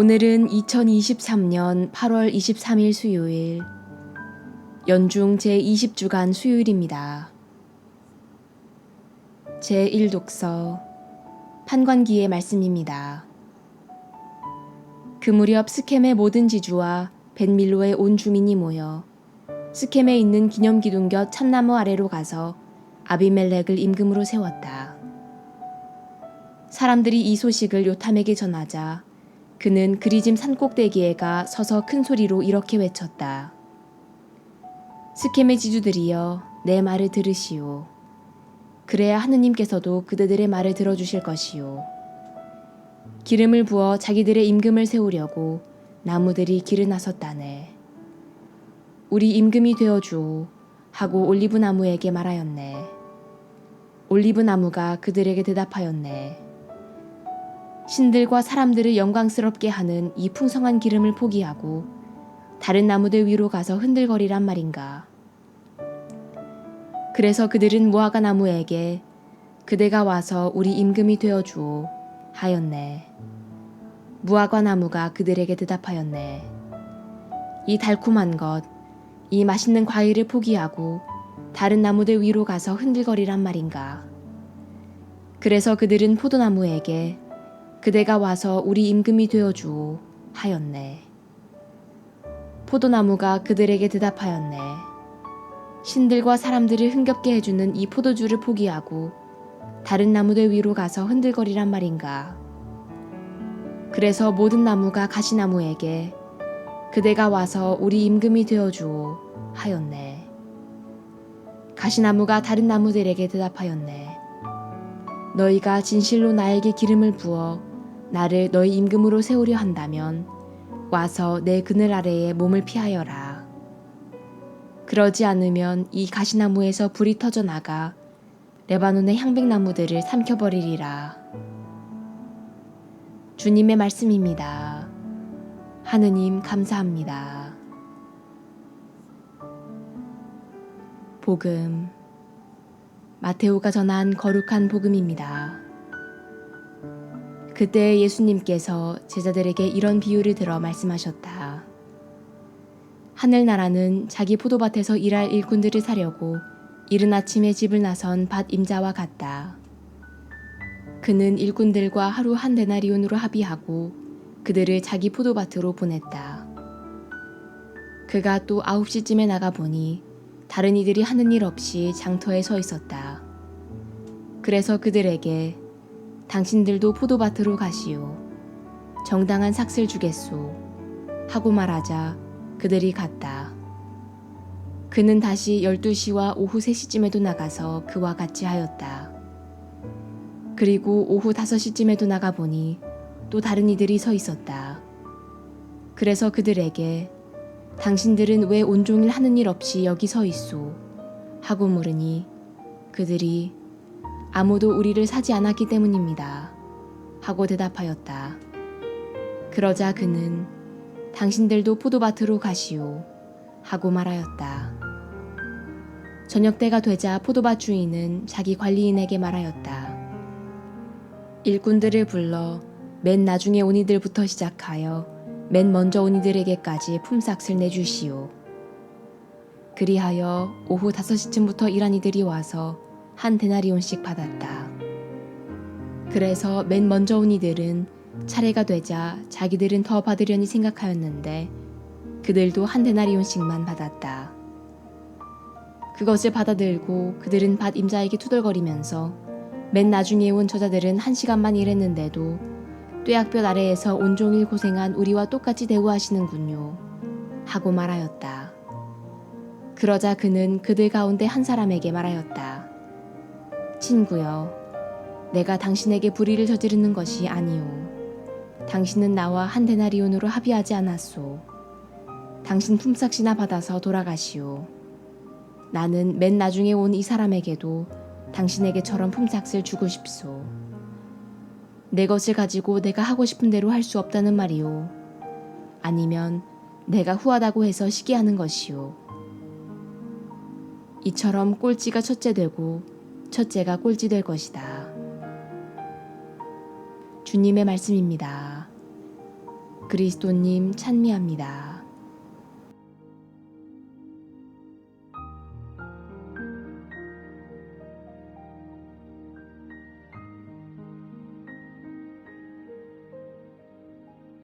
오늘은 2023년 8월 23일 수요일, 연중 제20주간 수요일입니다. 제1독서, 판관기의 말씀입니다. 그 무렵 스켐의 모든 지주와 벤밀로의 온 주민이 모여 스켐에 있는 기념기둥 곁 참나무 아래로 가서 아비멜렉을 임금으로 세웠다. 사람들이 이 소식을 요탐에게 전하자 그는 그리짐 산꼭대기에 가 서서 큰 소리로 이렇게 외쳤다. 스켐의 지주들이여 내 말을 들으시오. 그래야 하느님께서도 그대들의 말을 들어주실 것이오. 기름을 부어 자기들의 임금을 세우려고 나무들이 길을 나섰다네. 우리 임금이 되어주오 하고 올리브 나무에게 말하였네. 올리브 나무가 그들에게 대답하였네. 신들과 사람들을 영광스럽게 하는 이 풍성한 기름을 포기하고 다른 나무들 위로 가서 흔들거리란 말인가. 그래서 그들은 무화과 나무에게 그대가 와서 우리 임금이 되어 주오 하였네. 무화과 나무가 그들에게 대답하였네. 이 달콤한 것, 이 맛있는 과일을 포기하고 다른 나무들 위로 가서 흔들거리란 말인가. 그래서 그들은 포도나무에게 그대가 와서 우리 임금이 되어 주오 하였네. 포도나무가 그들에게 대답하였네. 신들과 사람들을 흥겹게 해주는 이 포도주를 포기하고 다른 나무들 위로 가서 흔들거리란 말인가. 그래서 모든 나무가 가시나무에게 그대가 와서 우리 임금이 되어 주오 하였네. 가시나무가 다른 나무들에게 대답하였네. 너희가 진실로 나에게 기름을 부어 나를 너희 임금으로 세우려 한다면 와서 내 그늘 아래에 몸을 피하여라. 그러지 않으면 이 가시나무에서 불이 터져 나가 레바논의 향백나무들을 삼켜버리리라. 주님의 말씀입니다. 하느님 감사합니다. 복음 마테오가 전한 거룩한 복음입니다. 그때 예수님께서 제자들에게 이런 비유를 들어 말씀하셨다. 하늘나라는 자기 포도밭에서 일할 일꾼들을 사려고 이른 아침에 집을 나선 밭 임자와 같다. 그는 일꾼들과 하루 한 데나리온으로 합의하고 그들을 자기 포도밭으로 보냈다. 그가 또 아홉 시쯤에 나가 보니 다른 이들이 하는 일 없이 장터에 서 있었다. 그래서 그들에게 당신들도 포도밭으로 가시오. 정당한 삭슬 주겠소. 하고 말하자 그들이 갔다. 그는 다시 12시와 오후 3시쯤에도 나가서 그와 같이 하였다. 그리고 오후 5시쯤에도 나가 보니 또 다른 이들이 서 있었다. 그래서 그들에게 당신들은 왜 온종일 하는 일 없이 여기 서 있소? 하고 물으니 그들이 아무도 우리를 사지 않았기 때문입니다. 하고 대답하였다. 그러자 그는 당신들도 포도밭으로 가시오. 하고 말하였다. 저녁 때가 되자 포도밭 주인은 자기 관리인에게 말하였다. 일꾼들을 불러 맨 나중에 온 이들부터 시작하여 맨 먼저 온 이들에게까지 품삯을 내주시오. 그리하여 오후 5시쯤부터 일한 이들이 와서 한 데나리온씩 받았다. 그래서 맨 먼저 온 이들은 차례가 되자 자기들은 더 받으려니 생각하였는데 그들도 한 데나리온씩만 받았다. 그것을 받아들고 그들은 밭 임자에게 투덜거리면서 맨 나중에 온 저자들은 한 시간만 일했는데도 뙤약볕 아래에서 온종일 고생한 우리와 똑같이 대우하시는군요. 하고 말하였다. 그러자 그는 그들 가운데 한 사람에게 말하였다. 친구여, 내가 당신에게 불의를 저지르는 것이 아니오. 당신은 나와 한 데나리온으로 합의하지 않았소. 당신 품삯이나 받아서 돌아가시오. 나는 맨 나중에 온 이 사람에게도 당신에게처럼 품삯을 주고 싶소. 내 것을 가지고 내가 하고 싶은 대로 할 수 없다는 말이오. 아니면 내가 후하다고 해서 시기하는 것이오. 이처럼 꼴찌가 첫째 되고 첫째가 꼴찌 될 것이다. 주님의 말씀입니다. 그리스도님 찬미합니다.